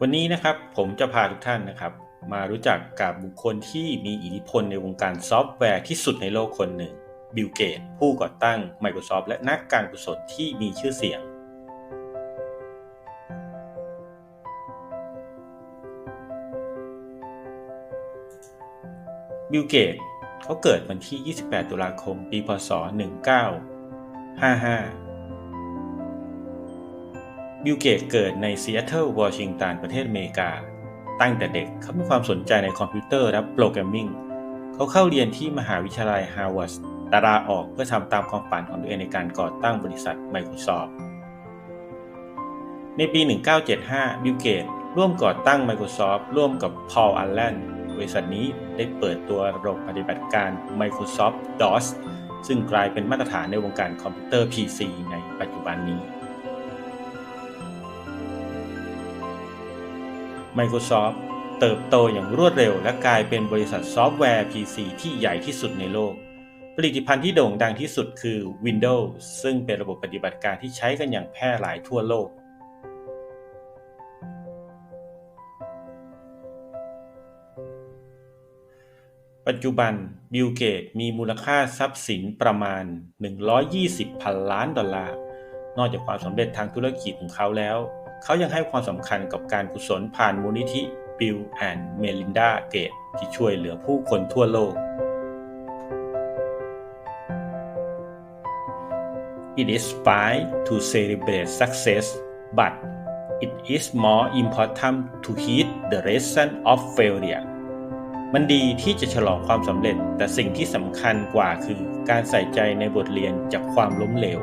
วันนี้นะครับผมจะพาทุกท่านนะครับ มารู้จักกับบุคคลที่มีอิทธิพลในวงการซอฟต์แวร์ที่สุดในโลกคนหนึ่งบิลเกตผู้ก่อตั้ง Microsoft และนักการกุศลที่มีชื่อเสียง บิลเกตเขาเกิดวันที่ 28 ตุลาคม ปี พศ 1955 บิลเกตเกิดในซีแอตเทิลวอชิงตันประเทศอเมริกา ตั้งแต่เด็กเขามีความสนใจในคอมพิวเตอร์และโปรแกรมมิ่งเขาเข้าเรียนที่มหาวิทยาลัยฮาร์วาร์ดดาราออกเพื่อทำตามความฝันของตัวเองในการก่อตั้งบริษัท Microsoft ในปี 1975 บิลเกตร่วมก่อตั้ง Microsoft ร่วมกับพอลอัลแลนบริษัทนี้ได้เปิดตัวระบบปฏิบัติการ Microsoft DOS ซึ่งกลายเป็นมาตรฐานในวงการคอมพิวเตอร์ PC ในปัจจุบันนี้ Microsoft เติบโตอย่างรวดเร็วและกลายเป็นบริษัทซอฟต์แวร์ PC ที่ใหญ่ที่สุดในโลก ผลิตภัณฑ์ที่โด่งดังที่สุดคือ Windows ซึ่งเป็นระบบปฏิบัติการที่ใช้กันอย่างแพร่หลายทั่วโลก ปัจจุบันบิลเกตมีมูลค่าทรัพย์สินประมาณ 120 พันล้านดอลลาร์ นอกจากความสำเร็จทางธุรกิจของเขาแล้ว เขายังให้ความสำคัญกับการกุศลผ่านมูลนิธิ Bill and Melinda Gates ที่ช่วยเหลือผู้คนทั่วโลก It is fine to celebrate success, but it is more important to heed the lesson of failure. มันดีที่จะฉลองความสำเร็จ แต่สิ่งที่สำคัญกว่าคือการใส่ใจในบทเรียนจากความล้มเหลว